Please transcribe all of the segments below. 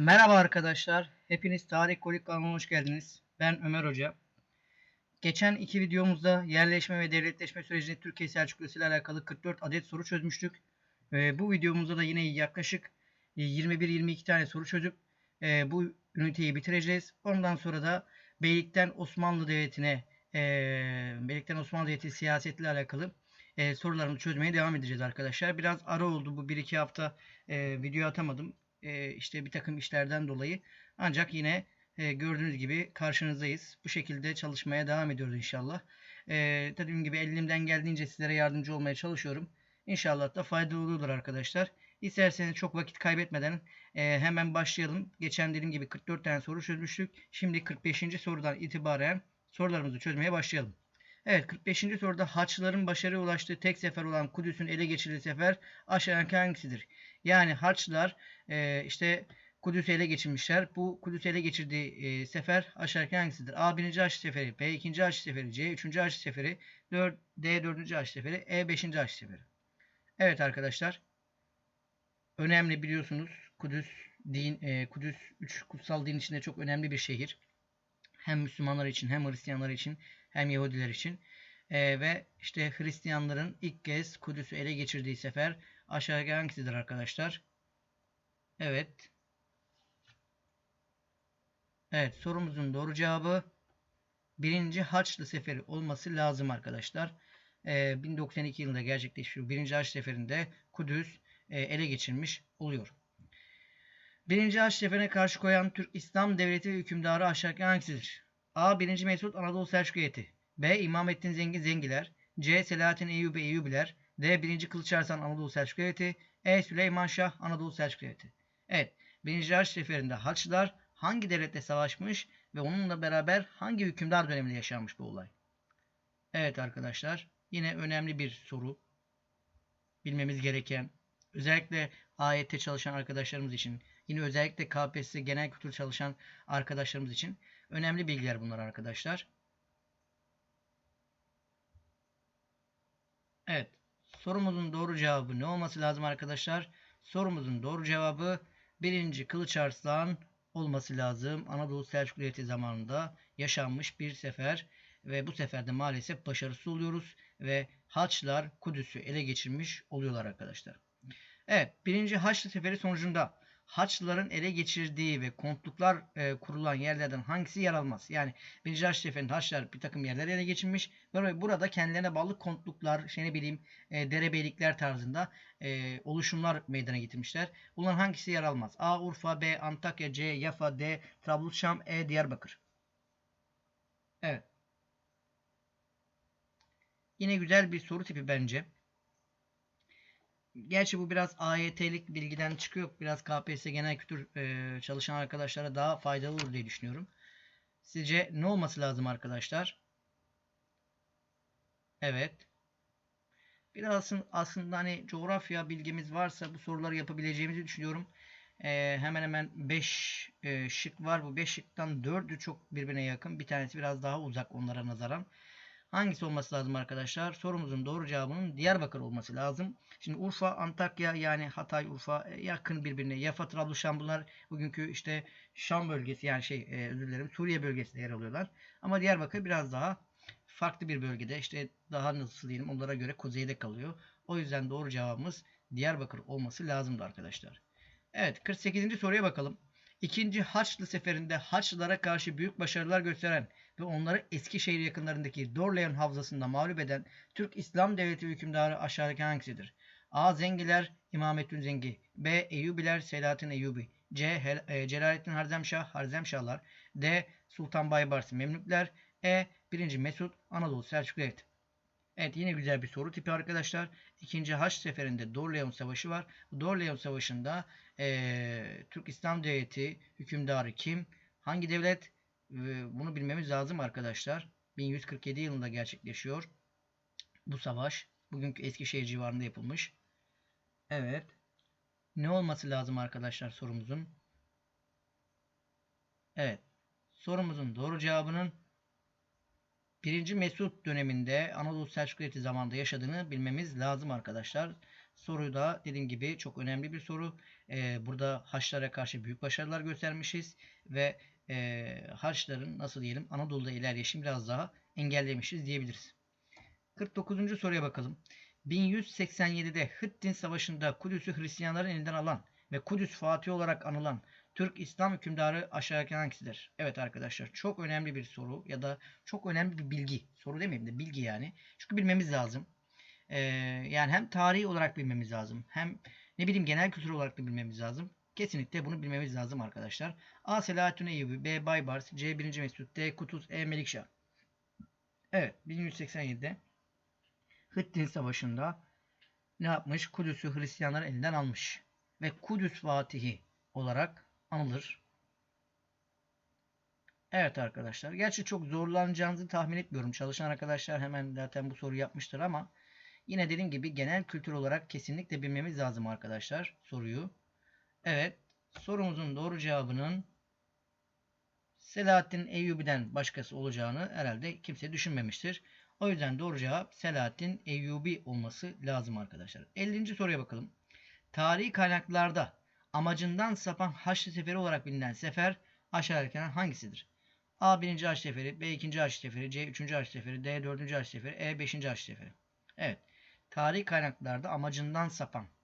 Merhaba arkadaşlar. Hepiniz Tarih Kolik kanalına hoş geldiniz. Ben Ömer Hoca. Geçen iki videomuzda yerleşme ve devletleşme sürecinde Türkiye Selçuklusu ile alakalı 44 adet soru çözmüştük. Ve bu videomuzda da yine yaklaşık 21-22 tane soru çözüp e, bu üniteyi bitireceğiz. Ondan sonra da Beylikten Osmanlı Devleti'ne e, Beylikten Osmanlı Devleti siyasetle alakalı e, sorularını çözmeye devam edeceğiz arkadaşlar. Biraz ara oldu bu 1-2 hafta e, video atamadım. E, işte bir takım işlerden dolayı. Ancak yine e, gördüğünüz gibi karşınızdayız. Bu şekilde çalışmaya devam ediyoruz inşallah. E, dediğim gibi elimden geldiğince sizlere yardımcı olmaya çalışıyorum. İnşallah da faydalı olur arkadaşlar. İsterseniz çok vakit kaybetmeden hemen başlayalım. Geçen dediğim gibi 44 tane soru çözmüştük. Şimdi 45. sorudan itibaren sorularımızı çözmeye başlayalım. Evet 45. soruda Haçlıların başarıya ulaştığı tek sefer olan Kudüs'ün ele geçirdiği sefer aşağıdaki hangisidir? Yani Haçlılar e, işte Kudüs'ü ele geçirmişler. Bu Kudüs'ü ele geçirdiği e, sefer aşağıdaki hangisidir? A 1. Haç Seferi, B 2. Haç Seferi, C 3. Haç Seferi, 4, D 4. Haç Seferi, E 5. Haç Seferi. Evet arkadaşlar. Önemli biliyorsunuz Kudüs din e, Kudüs 3 kutsal din içinde çok önemli bir şehir. Hem Müslümanlar için hem Hristiyanlar için hem Yahudiler için. E, ve işte Hristiyanların ilk kez Kudüs'ü ele geçirdiği sefer aşağıdaki hangisidir arkadaşlar? Evet. Evet sorumuzun doğru cevabı birinci Haçlı Seferi olması lazım arkadaşlar. E, 1092 yılında gerçekleşiyor. Birinci Haç Seferi'nde Kudüs e, ele geçirmiş oluyor. Birinci Haç Seferi'ne karşı koyan Türk İslam Devleti hükümdarı aşağıdaki hangisidir? A. 1. Mesut Anadolu Selçuk Heyeti B. İmamettin Zengin Zengiler C. Selahattin Eyyubi Eyyubiler D. 1. Kılıç Arslan Anadolu Selçuk Devleti E. Süleyman Şah Anadolu Selçuk Devleti Evet. 1. Haç Seferi'nde Haçlılar hangi devletle savaşmış ve onunla beraber hangi hükümdar döneminde yaşanmış bu olay? Evet arkadaşlar. Yine önemli bir soru. Bilmemiz gereken. Özellikle ayette çalışan arkadaşlarımız için. Yine özellikle KPSS genel kültür çalışan arkadaşlarımız için. Önemli bilgiler bunlar arkadaşlar. Evet. Sorumuzun doğru cevabı ne olması lazım arkadaşlar? Sorumuzun doğru cevabı 1. Kılıç Arslan olması lazım. Anadolu Selçuklu zamanında yaşanmış bir sefer ve bu seferde maalesef başarısız oluyoruz ve Haçlılar Kudüs'ü ele geçirmiş oluyorlar arkadaşlar. Evet, birinci Haçlı Seferi sonucunda Haçlıların ele geçirdiği ve kontluklar e, kurulan yerlerden hangisi yer almaz? Yani birinci Haçlı Haçlılar bir takım yerler ele geçirmiş ve burada kendilerine bağlı kontluklar, şey ne bileyim e, derebeylikler tarzında e, oluşumlar meydana getirmişler. Bunların hangisi yer almaz? A. Urfa, B. Antakya, C. Yafa, D. Trablusşam, E. Diyarbakır. Evet. Yine güzel bir soru tipi bence. Gerçi bu biraz AYT'lik bilgiden çıkıyor. Biraz KPSS genel kültür e, çalışan arkadaşlara daha faydalı olur diye düşünüyorum. Sizce ne olması lazım arkadaşlar? Evet. Biraz aslında hani coğrafya bilgimiz varsa bu soruları yapabileceğimizi düşünüyorum. E, hemen hemen 5 e, şık var. Bu 5 şıktan 4'ü çok birbirine yakın. Bir tanesi biraz daha uzak onlara nazaran. Hangisi olması lazım arkadaşlar? Sorumuzun doğru cevabının Diyarbakır olması lazım. Şimdi Urfa, Antakya yani Hatay, Urfa e, yakın birbirine. Yafa, Trablushan bunlar bugünkü işte Şam bölgesi yani şey e, özür dilerim Suriye bölgesinde yer alıyorlar. Ama Diyarbakır biraz daha farklı bir bölgede işte daha nasıl diyelim onlara göre kuzeyde kalıyor. O yüzden doğru cevabımız Diyarbakır olması lazımdı arkadaşlar. Evet 48. soruya bakalım. İkinci Haçlı seferinde Haçlılara karşı büyük başarılar gösteren ve onları Eskişehir yakınlarındaki Dorleyon havzasında mağlup eden Türk İslam Devleti hükümdarı aşağıdaki hangisidir? A. Zengiler İmamettin Zengi B. Eyyubiler Selahattin Eyyubi C. E, Celalettin Harzemşah Harzemşahlar D. Sultan Baybars Memlükler E. 1. Mesut Anadolu Selçuklu Devleti Evet yine güzel bir soru tipi arkadaşlar. İkinci Haç seferinde Dorleyon Savaşı var. Bu Dorleyon Savaşı'nda e, Türk İslam Devleti hükümdarı kim? Hangi devlet? Bunu bilmemiz lazım arkadaşlar. 1147 yılında gerçekleşiyor. Bu savaş bugünkü Eskişehir civarında yapılmış. Evet. Ne olması lazım arkadaşlar sorumuzun? Evet. Sorumuzun doğru cevabının 1. Mesut döneminde Anadolu Selçuklu zamanında yaşadığını bilmemiz lazım arkadaşlar. Soruyu da dediğim gibi çok önemli bir soru. Ee, burada Haçlara karşı büyük başarılar göstermişiz ve e, Haçların nasıl diyelim Anadolu'da ilerleyişini biraz daha engellemişiz diyebiliriz. 49. soruya bakalım. 1187'de Hıttin Savaşı'nda Kudüs'ü Hristiyanların elinden alan ve Kudüs Fatih olarak anılan Türk İslam hükümdarı aşağıdaki hangisidir? Evet arkadaşlar çok önemli bir soru ya da çok önemli bir bilgi. Soru demeyeyim de bilgi yani. Çünkü bilmemiz lazım. Ee, yani hem tarihi olarak bilmemiz lazım. Hem ne bileyim genel kültür olarak da bilmemiz lazım. Kesinlikle bunu bilmemiz lazım arkadaşlar. A. Selahattin Eyyubi B. Baybars C. 1. Mesut D. Kutuz E. Melikşah Evet 1187'de Hıttin Savaşı'nda ne yapmış? Kudüs'ü Hristiyanlar elinden almış. Ve Kudüs Fatihi olarak anılır. Evet arkadaşlar. Gerçi çok zorlanacağınızı tahmin etmiyorum. Çalışan arkadaşlar hemen zaten bu soruyu yapmıştır ama yine dediğim gibi genel kültür olarak kesinlikle bilmemiz lazım arkadaşlar soruyu. Evet. Sorumuzun doğru cevabının Selahattin Eyyubi'den başkası olacağını herhalde kimse düşünmemiştir. O yüzden doğru cevap Selahattin Eyyubi olması lazım arkadaşlar. 50. soruya bakalım. Tarihi kaynaklarda amacından sapan Haçlı Seferi olarak bilinen sefer aşağıdakilerden hangisidir? A 1. Haç Seferi, B 2. Haç Seferi, C 3. Haç Seferi, D 4. Haç Seferi, E 5. Haç Seferi. Evet. Tarihi kaynaklarda amacından sapan.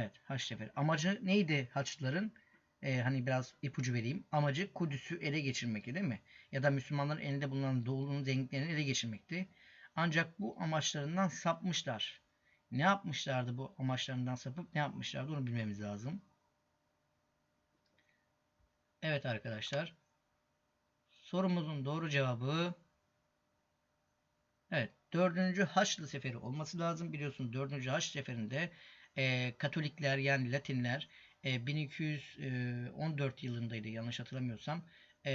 Evet Haç Seferi. Amacı neydi Haçlıların? Ee, hani biraz ipucu vereyim. Amacı Kudüs'ü ele geçirmekti değil mi? Ya da Müslümanların elinde bulunan doğulunun zenginliklerini ele geçirmekti. Ancak bu amaçlarından sapmışlar. Ne yapmışlardı bu amaçlarından sapıp ne yapmışlardı onu bilmemiz lazım. Evet arkadaşlar. Sorumuzun doğru cevabı Evet. Dördüncü Haçlı Seferi olması lazım. Biliyorsunuz dördüncü Haç Seferi'nde e, Katolikler yani Latinler e, 1214 yılındaydı yanlış hatırlamıyorsam. E,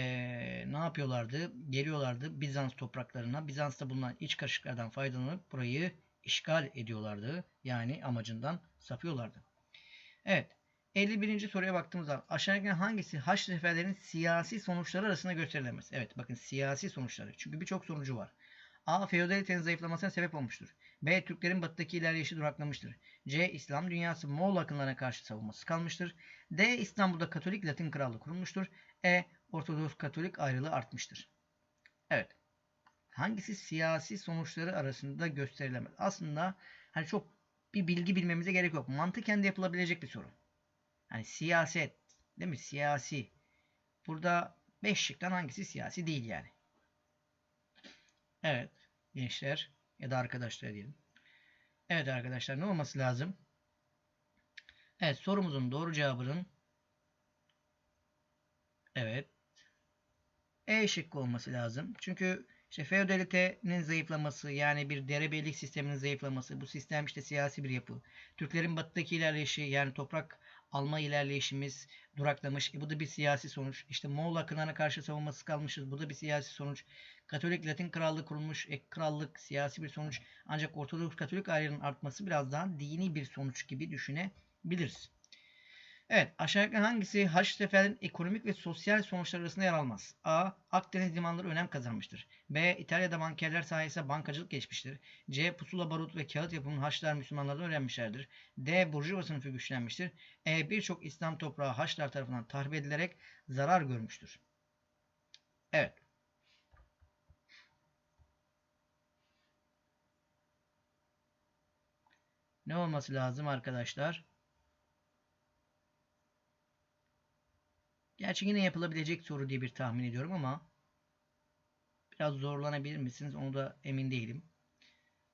ne yapıyorlardı? Geliyorlardı Bizans topraklarına. Bizans'ta bulunan iç karışıklardan faydalanıp burayı işgal ediyorlardı. Yani amacından sapıyorlardı. Evet. 51. soruya baktığımız zaman aşağıdaki hangisi Haçlı seferlerinin siyasi sonuçları arasında gösterilemez? Evet bakın siyasi sonuçları. Çünkü birçok sonucu var. A. Feodalitenin zayıflamasına sebep olmuştur. B. Türklerin batıdaki ilerleyişi duraklamıştır. C. İslam dünyası Moğol akınlarına karşı savunması kalmıştır. D. İstanbul'da Katolik Latin Krallığı kurulmuştur. E. Ortodoks Katolik ayrılığı artmıştır. Evet. Hangisi siyasi sonuçları arasında gösterilemez? Aslında hani çok bir bilgi bilmemize gerek yok. Mantıken de yapılabilecek bir soru. Hani siyaset değil mi? Siyasi. Burada 5 şıktan hangisi siyasi değil yani. Evet gençler ya da arkadaşlar diyelim. Evet arkadaşlar ne olması lazım? Evet sorumuzun doğru cevabının evet E şıkkı olması lazım. Çünkü işte feodalitenin zayıflaması yani bir derebeylik sisteminin zayıflaması bu sistem işte siyasi bir yapı. Türklerin batıdaki ilerleyişi yani toprak alma ilerleyişimiz duraklamış. E, bu da bir siyasi sonuç. İşte Moğol akınlarına karşı savunması kalmışız. Bu da bir siyasi sonuç. Katolik Latin Krallığı kurulmuş. E, krallık siyasi bir sonuç. Ancak Ortodoks Katolik ayrılığının artması biraz daha dini bir sonuç gibi düşünebiliriz. Evet aşağıdaki hangisi Haçlı Sefer'in ekonomik ve sosyal sonuçları arasında yer almaz? A. Akdeniz limanları önem kazanmıştır. B. İtalya'da bankerler sayesinde bankacılık geçmiştir. C. Pusula barut ve kağıt yapımını Haçlılar Müslümanlardan öğrenmişlerdir. D. Burjuva sınıfı güçlenmiştir. E. Birçok İslam toprağı Haçlılar tarafından tahrip edilerek zarar görmüştür. Evet. Ne olması lazım arkadaşlar? Gerçi yine yapılabilecek soru diye bir tahmin ediyorum ama biraz zorlanabilir misiniz? Onu da emin değilim.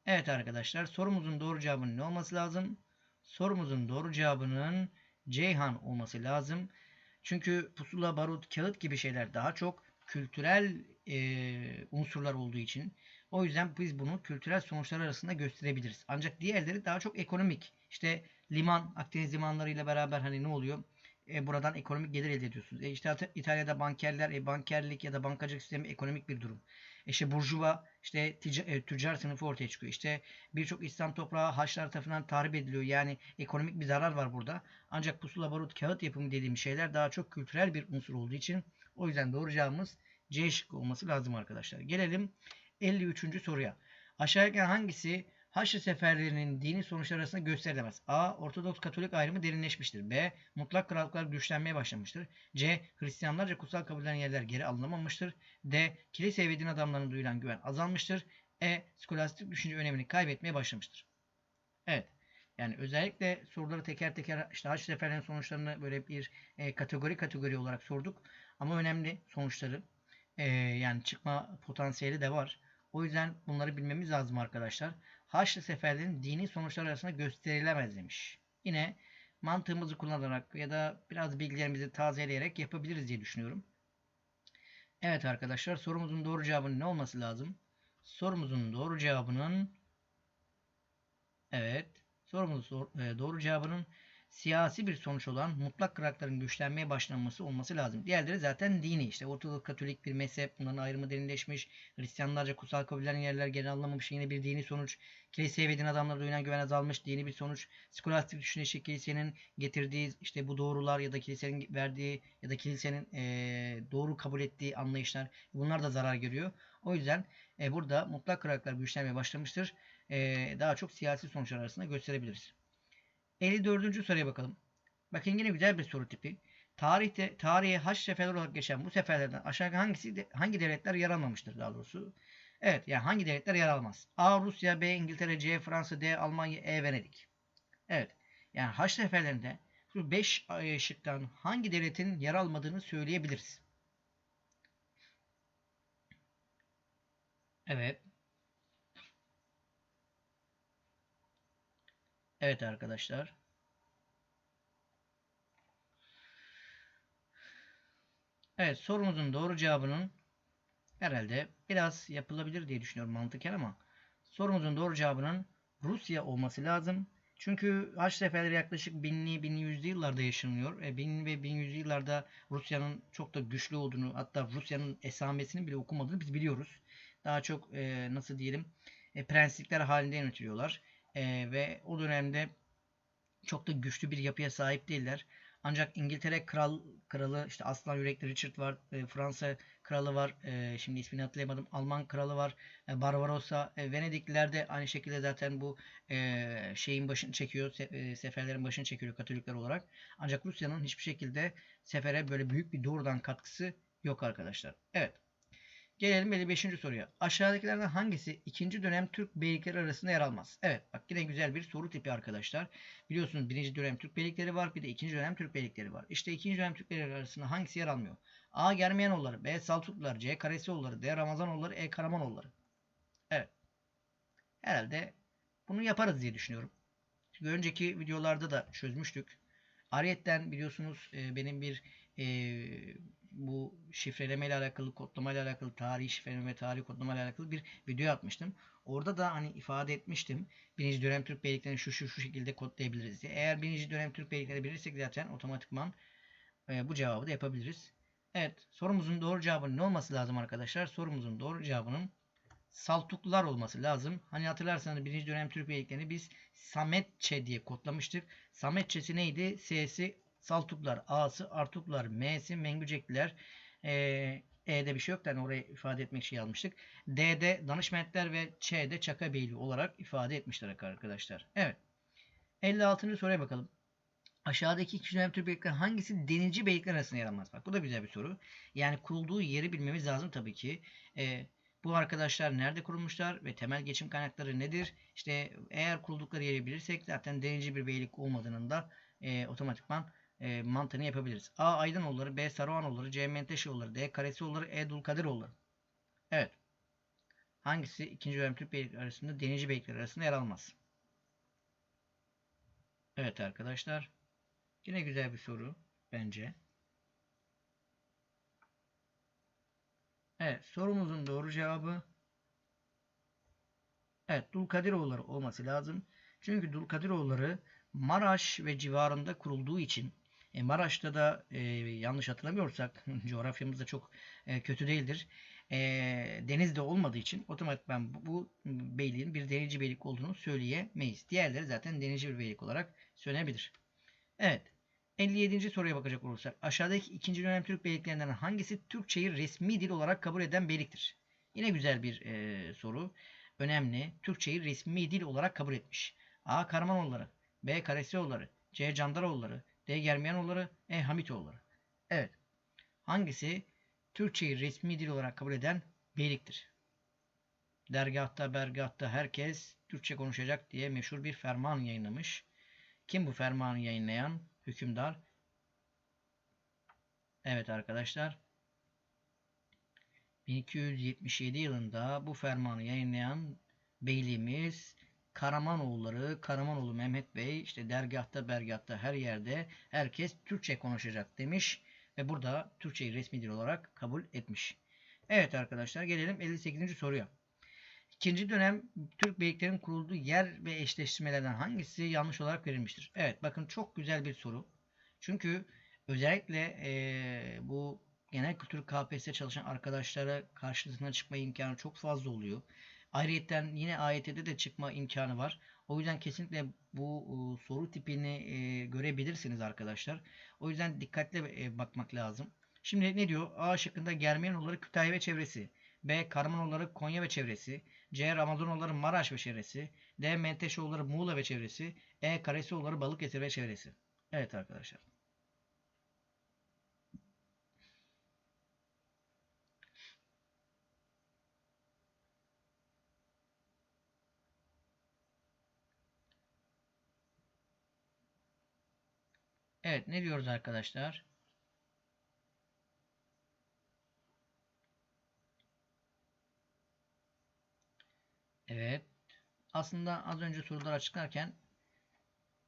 Evet arkadaşlar sorumuzun doğru cevabının ne olması lazım? Sorumuzun doğru cevabının Ceyhan olması lazım. Çünkü pusula, barut, kağıt gibi şeyler daha çok kültürel e, unsurlar olduğu için. O yüzden biz bunu kültürel sonuçlar arasında gösterebiliriz. Ancak diğerleri daha çok ekonomik. İşte liman, Akdeniz limanlarıyla beraber hani ne oluyor? e, buradan ekonomik gelir elde ediyorsunuz. E işte İtalya'da bankerler, e, bankerlik ya da bankacılık sistemi ekonomik bir durum. E işte burjuva, işte tica, e, tüccar sınıfı ortaya çıkıyor. İşte birçok İslam toprağı Haçlar tarafından tahrip ediliyor. Yani ekonomik bir zarar var burada. Ancak pusula, barut, kağıt yapımı dediğim şeyler daha çok kültürel bir unsur olduğu için o yüzden doğru cevabımız C şıkkı olması lazım arkadaşlar. Gelelim 53. soruya. Aşağıdaki hangisi Haçlı seferlerinin dini sonuçları arasında gösterilemez. A. Ortodoks Katolik ayrımı derinleşmiştir. B. Mutlak krallıklar güçlenmeye başlamıştır. C. Hristiyanlarca kutsal kabul edilen yerler geri alınamamıştır. D. Kilise ve din adamlarına duyulan güven azalmıştır. E. Skolastik düşünce önemini kaybetmeye başlamıştır. Evet. Yani özellikle soruları teker teker işte Haç seferlerinin sonuçlarını böyle bir e, kategori kategori olarak sorduk. Ama önemli sonuçları. E, yani çıkma potansiyeli de var. O yüzden bunları bilmemiz lazım arkadaşlar. Haçlı seferlerin dini sonuçlar arasında gösterilemez demiş. Yine mantığımızı kullanarak ya da biraz bilgilerimizi tazeleyerek yapabiliriz diye düşünüyorum. Evet arkadaşlar sorumuzun doğru cevabının ne olması lazım? Sorumuzun doğru cevabının evet sorumuzun e, doğru cevabının siyasi bir sonuç olan mutlak krallıkların güçlenmeye başlanması olması lazım. Diğerleri zaten dini. İşte Ortodoks Katolik bir mezhep. Bunların ayrımı derinleşmiş. Hristiyanlarca kutsal kabul edilen yerler geri alınamamış. Yine bir dini sonuç. Kiliseye ve din adamları duyulan güven azalmış. Dini bir sonuç. Skolastik düşünce kilisenin getirdiği işte bu doğrular ya da kilisenin verdiği ya da kilisenin e, doğru kabul ettiği anlayışlar. Bunlar da zarar görüyor. O yüzden e, burada mutlak krallıklar güçlenmeye başlamıştır. E, daha çok siyasi sonuçlar arasında gösterebiliriz. 54. soruya bakalım. Bakın yine güzel bir soru tipi. Tarihte tarihe haç seferler olarak geçen bu seferlerden aşağı hangisi de, hangi devletler yer almamıştır daha doğrusu? Evet yani hangi devletler yer almaz? A. Rusya, B. İngiltere, C. Fransa, D. Almanya, E. Venedik. Evet. Yani haç seferlerinde şu 5 şıktan hangi devletin yer almadığını söyleyebiliriz. Evet. Evet arkadaşlar. Evet sorumuzun doğru cevabının herhalde biraz yapılabilir diye düşünüyorum mantıken ama sorumuzun doğru cevabının Rusya olması lazım. Çünkü haç seferleri yaklaşık 1000'li 1100'lü yıllarda yaşanıyor. E, 1000 ve 1100'lü yıllarda Rusya'nın çok da güçlü olduğunu hatta Rusya'nın esamesini bile okumadığını biz biliyoruz. Daha çok e, nasıl diyelim e, prensipler halinde yönetiliyorlar. E, ve o dönemde çok da güçlü bir yapıya sahip değiller. Ancak İngiltere kral kralı işte Aslan Yürekli Richard var. E, Fransa kralı var. E, şimdi ismini hatırlayamadım. Alman kralı var. E, Barbarossa. E, Venedikliler de aynı şekilde zaten bu e, şeyin başını çekiyor. Se, e, seferlerin başını çekiyor Katolikler olarak. Ancak Rusya'nın hiçbir şekilde sefere böyle büyük bir doğrudan katkısı yok arkadaşlar. Evet. Gelelim 55. soruya. Aşağıdakilerden hangisi 2. dönem Türk beylikleri arasında yer almaz? Evet bak yine güzel bir soru tipi arkadaşlar. Biliyorsunuz 1. dönem Türk beylikleri var bir de 2. dönem Türk beylikleri var. İşte 2. dönem Türk beylikleri arasında hangisi yer almıyor? A. Germiyanoğulları, B. Saltuklular, C. Karesioğulları, D. Ramazanoğulları, E. Karamanoğulları. Evet. Herhalde bunu yaparız diye düşünüyorum. Çünkü önceki videolarda da çözmüştük. Ariyetten biliyorsunuz e, benim bir e, bu şifreleme ile alakalı, kodlama ile alakalı, tarihi şifreleme ve tarih kodlama ile alakalı bir video atmıştım. Orada da hani ifade etmiştim. Birinci dönem Türk beyliklerini şu şu şu şekilde kodlayabiliriz diye. Eğer birinci dönem Türk beylikleri bilirsek zaten otomatikman e, bu cevabı da yapabiliriz. Evet sorumuzun doğru cevabının ne olması lazım arkadaşlar? Sorumuzun doğru cevabının Saltuklular olması lazım. Hani hatırlarsanız birinci dönem Türk beyliklerini biz Sametçe diye kodlamıştık. Sametçesi neydi? S'si Saltuklar, A'sı Artuklar, M'si Mengücekliler. Ee, E'de bir şey yok. Yani orayı ifade etmek için yazmıştık. D'de Danışmentler ve Ç'de Çaka Beyliği olarak ifade etmişler arkadaşlar. Evet. 56. soruya bakalım. Aşağıdaki iki dönem Türk beylikleri hangisi denizci beylikler arasında yer almaz? Bak bu da güzel bir soru. Yani kurulduğu yeri bilmemiz lazım tabii ki. Ee, bu arkadaşlar nerede kurulmuşlar ve temel geçim kaynakları nedir? İşte eğer kuruldukları yeri bilirsek zaten denizci bir beylik olmadığının da e, otomatikman e, mantığını yapabiliriz. A. Aydınoğulları, B. Saruhanoğulları, C. Menteşeoğulları, D. Karesioğulları, E. Dulkadiroğulları. Evet. Hangisi 2. dönem Türk beylikleri arasında denizci beylikleri arasında yer almaz? Evet arkadaşlar. Yine güzel bir soru bence. Evet sorumuzun doğru cevabı Evet Dulkadiroğulları olması lazım. Çünkü Dulkadiroğulları Maraş ve civarında kurulduğu için e, Maraş'ta da e, yanlış hatırlamıyorsak coğrafyamız da çok e, kötü değildir. E, deniz de olmadığı için otomatikman bu, bu beyliğin bir denizci beylik olduğunu söyleyemeyiz. Diğerleri zaten denizci bir beylik olarak söylenebilir. Evet. 57. soruya bakacak olursak aşağıdaki ikinci dönem Türk beyliklerinden hangisi Türkçeyi resmi dil olarak kabul eden beyliktir? Yine güzel bir e, soru. önemli Türkçeyi resmi dil olarak kabul etmiş? A. Karamanoğulları B. Karesioğulları C. Candaroğulları D. Germiyanoğulları E. Hamitoğulları Evet. Hangisi Türkçeyi resmi dil olarak kabul eden beyliktir? Dergahta, bergahta herkes Türkçe konuşacak diye meşhur bir ferman yayınlamış. Kim bu fermanı yayınlayan? Hükümdar. Evet arkadaşlar. 1277 yılında bu fermanı yayınlayan beyliğimiz Karamanoğulları, Karamanoğlu Mehmet Bey işte dergahta, bergahta her yerde herkes Türkçe konuşacak demiş ve burada Türkçeyi resmi dil olarak kabul etmiş. Evet arkadaşlar gelelim 58. soruya. İkinci dönem Türk beyliklerin kurulduğu yer ve eşleştirmelerden hangisi yanlış olarak verilmiştir? Evet bakın çok güzel bir soru. Çünkü özellikle e, bu genel kültür KPSS çalışan arkadaşlara karşısına çıkma imkanı çok fazla oluyor. Ayrıyeten yine AYT'de de çıkma imkanı var. O yüzden kesinlikle bu e, soru tipini e, görebilirsiniz arkadaşlar. O yüzden dikkatli e, bakmak lazım. Şimdi ne diyor? A şıkkında Germiyanoğulları Kütahya ve çevresi. B. Karamanoğulları Konya ve çevresi. C. Ramazanoğulları Maraş ve çevresi. D. Menteşoğulları Muğla ve çevresi. E. Karesioğulları Balıkesir ve çevresi. Evet arkadaşlar. Evet ne diyoruz arkadaşlar? Evet. Aslında az önce sorular açıklarken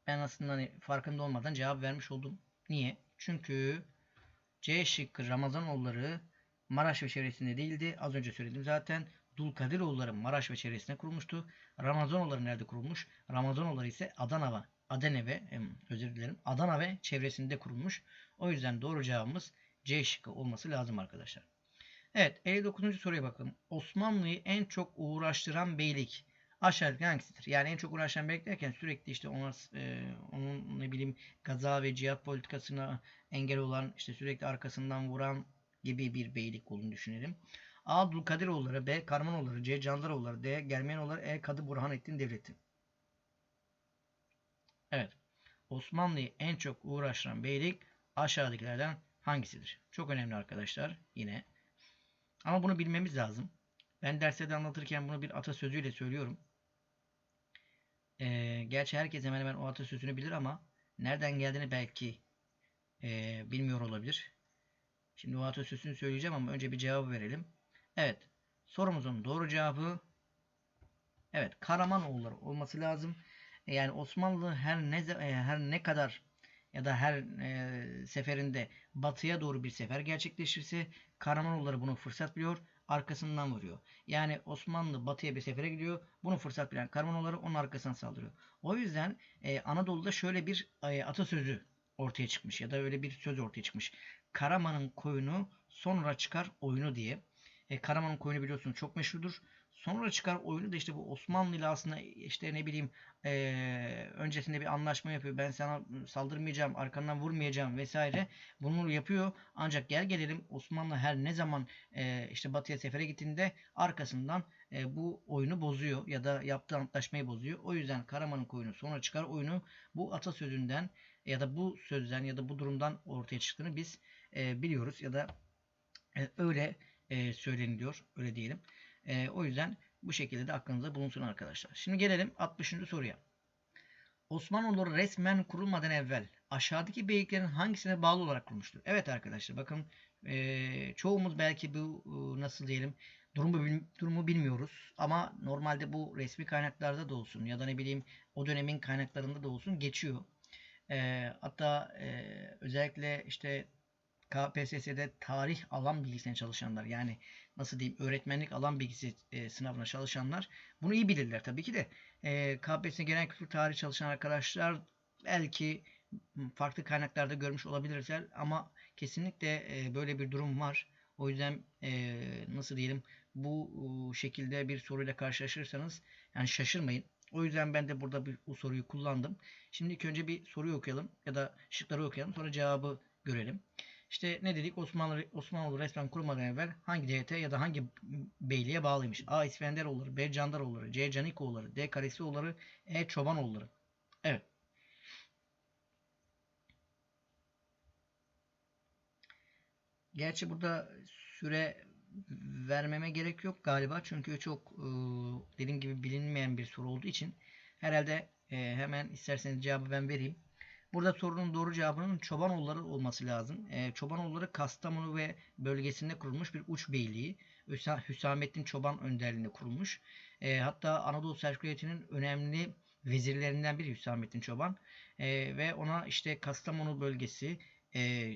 ben aslında hani farkında olmadan cevap vermiş oldum. Niye? Çünkü C şıkkı Ramazanoğulları Maraş ve çevresinde değildi. Az önce söyledim zaten. Dulkadiroğulları Maraş ve çevresinde kurulmuştu. Ramazanoğulları nerede kurulmuş? Ramazanoğulları ise Adana Adana ve özür dilerim Adana ve çevresinde kurulmuş. O yüzden doğru cevabımız C şıkkı olması lazım arkadaşlar. Evet 59. soruya bakalım. Osmanlı'yı en çok uğraştıran beylik aşağıdaki hangisidir? Yani en çok uğraşan beylik derken sürekli işte ona, e, onun ne bileyim gaza ve cihat politikasına engel olan işte sürekli arkasından vuran gibi bir beylik olduğunu düşünelim. A. Abdülkadiroğulları, B. Karmanoğulları, C. Candaroğulları, D. Germiyanoğulları, E. Kadı Burhanettin Devleti. Evet. Osmanlı'yı en çok uğraştıran beylik aşağıdakilerden hangisidir? Çok önemli arkadaşlar. Yine ama bunu bilmemiz lazım. Ben derslerde anlatırken bunu bir atasözüyle söylüyorum. Ee, gerçi herkes hemen hemen o atasözünü bilir ama nereden geldiğini belki e, bilmiyor olabilir. Şimdi o atasözünü söyleyeceğim ama önce bir cevabı verelim. Evet. Sorumuzun doğru cevabı evet Karamanoğulları olması lazım. Yani Osmanlı her ne e, her ne kadar ya da her e, seferinde batıya doğru bir sefer gerçekleşirse Karamanoğulları bunu fırsat biliyor, arkasından vuruyor. Yani Osmanlı batıya bir sefere gidiyor, bunu fırsat bilen Karamanoğulları onun arkasından saldırıyor. O yüzden e, Anadolu'da şöyle bir e, atasözü ortaya çıkmış ya da öyle bir söz ortaya çıkmış. Karaman'ın koyunu sonra çıkar oyunu diye. E, Karaman'ın koyunu biliyorsunuz çok meşhurdur. Sonra çıkar oyunu da işte bu Osmanlı ile aslında işte ne bileyim e, öncesinde bir anlaşma yapıyor. Ben sana saldırmayacağım, arkandan vurmayacağım vesaire. Bunu yapıyor. Ancak gel gelelim Osmanlı her ne zaman e, işte batıya sefere gittiğinde arkasından e, bu oyunu bozuyor ya da yaptığı antlaşmayı bozuyor. O yüzden Karaman'ın koyunu sonra çıkar oyunu bu atasözünden ya da bu sözden ya da bu durumdan ortaya çıktığını biz e, biliyoruz ya da e, öyle e, söyleniliyor. Öyle diyelim. E, o yüzden bu şekilde de aklınızda bulunsun arkadaşlar. Şimdi gelelim 60. soruya. Osmanlılar resmen kurulmadan evvel aşağıdaki beyliklerin hangisine bağlı olarak kurulmuştur? Evet arkadaşlar bakın e, çoğumuz belki bu e, nasıl diyelim durumu, durumu bilmiyoruz. Ama normalde bu resmi kaynaklarda da olsun ya da ne bileyim o dönemin kaynaklarında da olsun geçiyor. E, hatta e, özellikle işte KPSS'de tarih alan bilgisine çalışanlar yani nasıl diyeyim öğretmenlik alan bilgisi e, sınavına çalışanlar bunu iyi bilirler tabii ki de e, KPSS genel kültür tarihi çalışan arkadaşlar belki farklı kaynaklarda görmüş olabilirler ama kesinlikle e, böyle bir durum var. O yüzden e, nasıl diyelim bu e, şekilde bir soruyla karşılaşırsanız yani şaşırmayın. O yüzden ben de burada bir, bu soruyu kullandım. Şimdi ilk önce bir soruyu okuyalım ya da şıkları okuyalım sonra cevabı görelim. İşte ne dedik? Osmanlı Osmanlı resmen kurmadan evvel hangi devlete ya da hangi beyliğe bağlıymış? A. İskenderoğulları, B. Candaroğulları, C. Canikoğulları, D. Karesioğulları, E. Çobanoğulları. Evet. Gerçi burada süre vermeme gerek yok galiba. Çünkü çok e, dediğim gibi bilinmeyen bir soru olduğu için herhalde e, hemen isterseniz cevabı ben vereyim. Burada sorunun doğru cevabının Çobanoğulları olması lazım. E, Çobanoğulları Kastamonu ve bölgesinde kurulmuş bir uç beyliği. Hüsamettin Çoban önderliğinde kurulmuş. E, hatta Anadolu Selçuk Devleti'nin önemli vezirlerinden biri Hüsamettin Çoban. E, ve ona işte Kastamonu bölgesi e,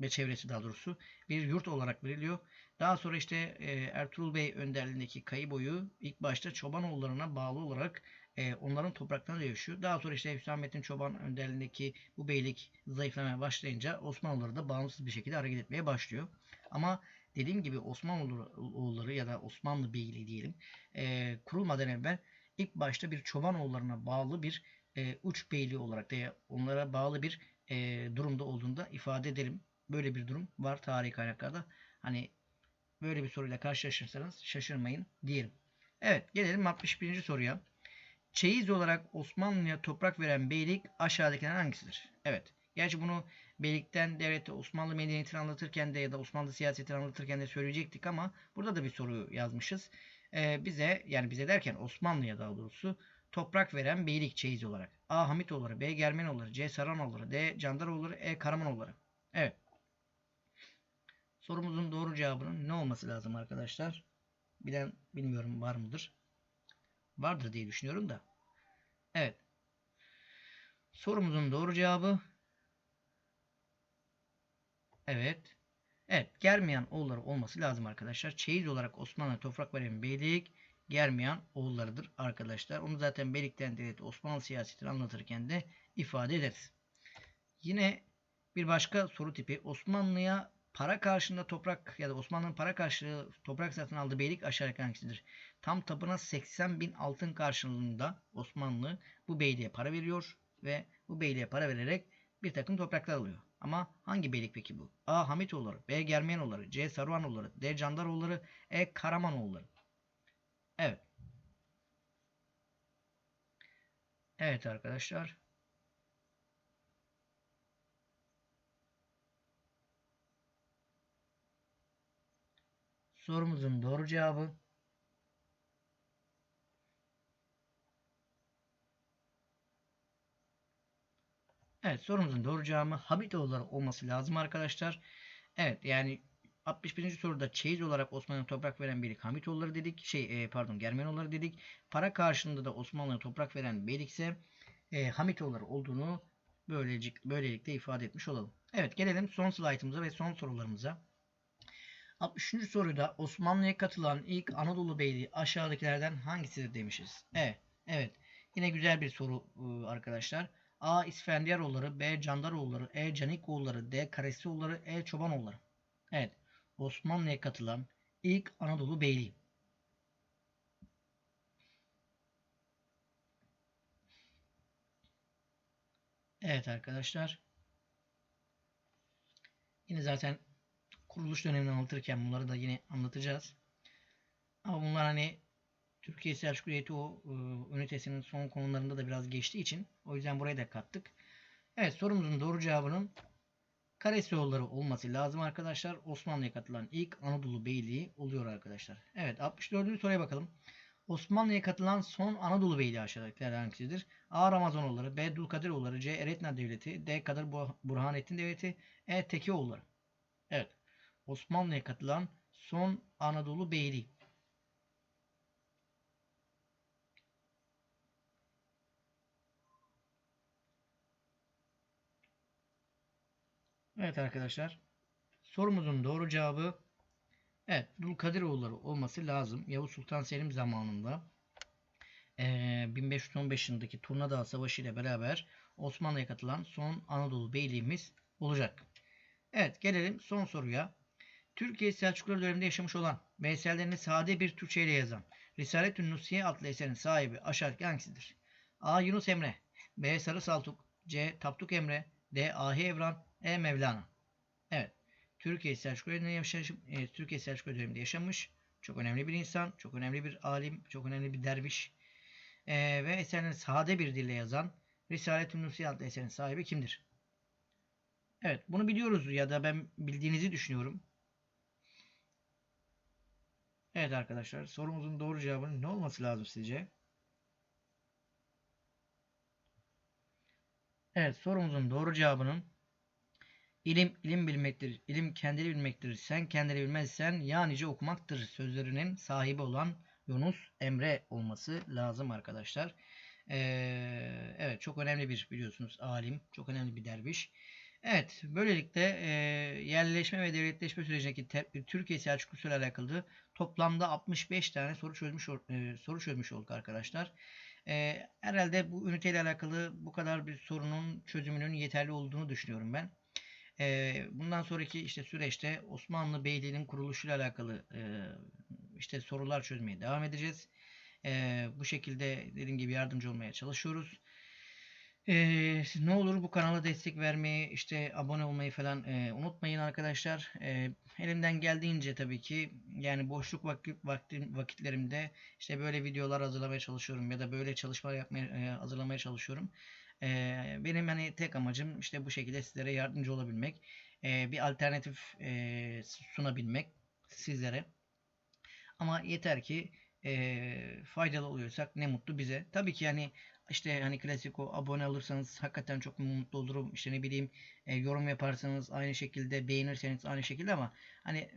ve çevresi daha doğrusu bir yurt olarak veriliyor. Daha sonra işte e, Ertuğrul Bey önderliğindeki kayı boyu ilk başta Çobanoğullarına bağlı olarak e, onların topraklarında yaşıyor. Daha sonra işte Hüsamettin Çoban önderliğindeki bu beylik zayıflamaya başlayınca Osmanoğulları da bağımsız bir şekilde hareket etmeye başlıyor. Ama dediğim gibi Osmanoğulları ya da Osmanlı Beyliği diyelim e, kurulmadan evvel ilk başta bir Çobanoğullarına bağlı bir e, uç beyliği olarak da onlara bağlı bir e, durumda olduğunda ifade edelim. Böyle bir durum var tarihi kaynaklarda. Hani böyle bir soruyla karşılaşırsanız şaşırmayın diyelim. Evet gelelim 61. soruya. Çeyiz olarak Osmanlı'ya toprak veren beylik aşağıdakilerden hangisidir? Evet. Gerçi bunu beylikten devlette Osmanlı medeniyetini anlatırken de ya da Osmanlı siyasetini anlatırken de söyleyecektik ama burada da bir soru yazmışız. Ee, bize yani bize derken Osmanlı'ya daha doğrusu toprak veren beylik çeyiz olarak. A. Hamitoğulları, B. Germenoğulları, C. Saranoğulları, D. Candaroğulları, E. Karamanoğulları. Evet. Sorumuzun doğru cevabının ne olması lazım arkadaşlar? Bilen bilmiyorum var mıdır? Vardır diye düşünüyorum da. Evet. Sorumuzun doğru cevabı Evet. Evet. Germiyan oğulları olması lazım arkadaşlar. Çeyiz olarak Osmanlı toprak veren beylik Germiyan oğullarıdır arkadaşlar. Onu zaten beylikten devlet Osmanlı siyasetini anlatırken de ifade ederiz. Yine bir başka soru tipi Osmanlı'ya para karşılığında toprak ya da Osmanlı'nın para karşılığı toprak satın aldığı beylik aşağıdaki hangisidir? Tam tapına 80 bin altın karşılığında Osmanlı bu beyliğe para veriyor ve bu beyliğe para vererek bir takım topraklar alıyor. Ama hangi beylik peki bu? A. Hamitoğulları, B. Germiyanoğulları, C. Saruvanoğulları, D. Candaroğulları, E. Karamanoğulları. Evet. Evet arkadaşlar. Sorumuzun doğru cevabı Evet sorumuzun doğru cevabı Habitoğulları olması lazım arkadaşlar. Evet yani 61. soruda çeyiz olarak Osmanlı'ya toprak veren beylik Hamitoğulları dedik. Şey e, pardon Germenoğulları dedik. Para karşılığında da Osmanlı'ya toprak veren beylik ise e, Hamitoğulları olduğunu böylelikle, böylelikle ifade etmiş olalım. Evet gelelim son slaytımıza ve son sorularımıza. 63. soruda Osmanlı'ya katılan ilk Anadolu Beyliği aşağıdakilerden hangisidir demişiz. Evet. Evet. Yine güzel bir soru ıı, arkadaşlar. A. İsfendiyaroğulları, B. Candaroğulları, E. Canikoğulları, D. Karesioğulları, E. Çobanoğulları. Evet. Osmanlı'ya katılan ilk Anadolu Beyliği. Evet arkadaşlar. Yine zaten kuruluş dönemini anlatırken bunları da yine anlatacağız. Ama bunlar hani Türkiye Selçuklu Devleti o e, ünitesinin son konularında da biraz geçtiği için o yüzden buraya da kattık. Evet sorumuzun doğru cevabının Karesioğulları olması lazım arkadaşlar. Osmanlı'ya katılan ilk Anadolu Beyliği oluyor arkadaşlar. Evet 64. soruya bakalım. Osmanlı'ya katılan son Anadolu Beyliği aşağıdakilerden hangisidir? A. Ramazonoğulları, B. Dulkadiroğulları, C. Eretna Devleti, D. Kadir Burhanettin Devleti, E. Tekioğulları. Evet. Osmanlı'ya katılan son Anadolu Beyliği. Evet arkadaşlar. Sorumuzun doğru cevabı evet Dulkadiroğulları olması lazım. Yavuz Sultan Selim zamanında e, 1515 yılındaki Turnadağ Savaşı ile beraber Osmanlı'ya katılan son Anadolu Beyliğimiz olacak. Evet gelelim son soruya. Türkiye Selçuklular döneminde yaşamış olan ve eserlerini sade bir Türkçe ile yazan Risalet-ü Nusiye adlı eserin sahibi aşağıdaki hangisidir? A. Yunus Emre B. Sarı Saltuk C. Tapduk Emre D. Ahi Evran E. Mevlana Evet. Türkiye Selçuklu döneminde yaşamış, e, Türkiye Selçuklu döneminde yaşamış. Çok önemli bir insan, çok önemli bir alim, çok önemli bir derviş. E, ve eserini sade bir dille yazan Risalet-ü Nursi adlı eserin sahibi kimdir? Evet, bunu biliyoruz ya da ben bildiğinizi düşünüyorum. Evet arkadaşlar, sorumuzun doğru cevabının ne olması lazım sizce? Evet, sorumuzun doğru cevabının ilim ilim bilmektir, ilim kendini bilmektir, sen kendini bilmezsen ya nice okumaktır sözlerinin sahibi olan Yunus Emre olması lazım arkadaşlar. Ee, evet, çok önemli bir biliyorsunuz alim, çok önemli bir derviş. Evet, böylelikle e, yerleşme ve devletleşme sürecindeki te- Türkiye Selçuklusu ile alakalı toplamda 65 tane soru çözmüş e, soru çözmüş olduk arkadaşlar. E, herhalde bu üniteyle alakalı bu kadar bir sorunun çözümünün yeterli olduğunu düşünüyorum ben. E, bundan sonraki işte süreçte Osmanlı Beyliği'nin kuruluşuyla alakalı e, işte sorular çözmeye devam edeceğiz. E, bu şekilde dediğim gibi yardımcı olmaya çalışıyoruz. Ee, ne olur bu kanala destek vermeyi, işte abone olmayı falan e, unutmayın arkadaşlar. E, elimden geldiğince tabii ki yani boşluk vakit, vaktim, vakitlerimde işte böyle videolar hazırlamaya çalışıyorum ya da böyle çalışmalar yapmaya e, hazırlamaya çalışıyorum. E, benim hani tek amacım işte bu şekilde sizlere yardımcı olabilmek, e, bir alternatif e, sunabilmek sizlere. Ama yeter ki e, faydalı oluyorsak ne mutlu bize. Tabii ki yani işte hani klasik o abone olursanız hakikaten çok mutlu olurum. İşte ne bileyim e, yorum yaparsanız aynı şekilde beğenirseniz aynı şekilde ama hani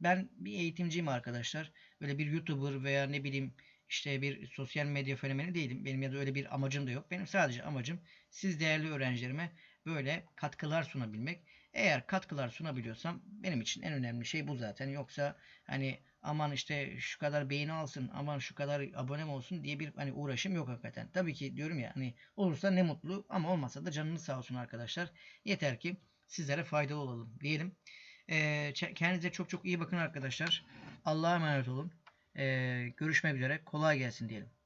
ben bir eğitimciyim arkadaşlar. Böyle bir YouTuber veya ne bileyim işte bir sosyal medya fenomeni değilim. Benim ya da öyle bir amacım da yok. Benim sadece amacım siz değerli öğrencilerime böyle katkılar sunabilmek. Eğer katkılar sunabiliyorsam benim için en önemli şey bu zaten. Yoksa hani aman işte şu kadar beğeni alsın, aman şu kadar abonem olsun diye bir hani uğraşım yok hakikaten. Tabii ki diyorum ya hani olursa ne mutlu ama olmasa da canınız sağ olsun arkadaşlar. Yeter ki sizlere faydalı olalım diyelim. Ee, kendinize çok çok iyi bakın arkadaşlar. Allah'a emanet olun. Ee, görüşmek üzere. Kolay gelsin diyelim.